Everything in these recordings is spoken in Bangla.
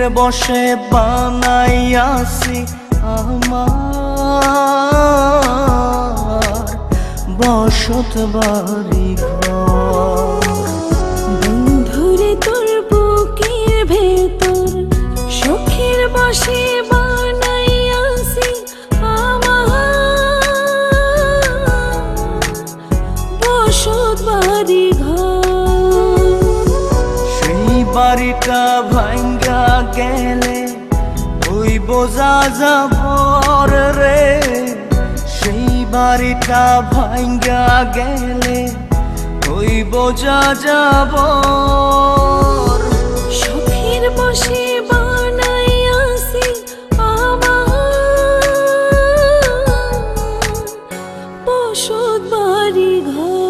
বুকের বসে বানাইয়াছি আমার বসত বাড়ি ঘর। বন্ধুরে তোর বুকের ভেতর সুখের বসে বানাইয়াছি আমার বসত বাড়ি ঘর। সেই বাড়িটা ওই বোঝা যাবর রে, সেই বাড়িটা ভাঙ্গা গেলে ওই বোঝা যাব সুখের বসে বানাইয়াছি আমার। বসত বাড়ি বুকের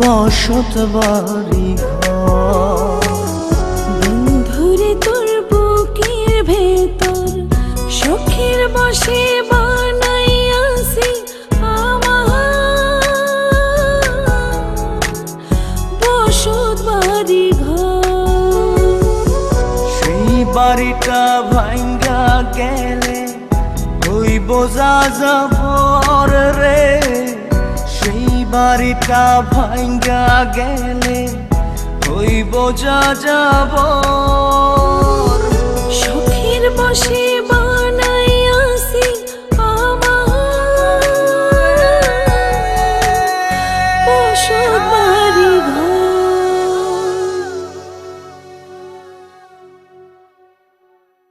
বসত বাড়ি ঘর। বন্ধুরে তোর বুকের ভেতর সুখের বসে বানাইয়াছি আমার বসত বাড়ি সেই বাড়িটা ভাঙ্গা গেলে ওই বোঝা যাবর রে। বাড়িটা ভাঙ্গা গেলে হইব যা যাব। সুখের বসে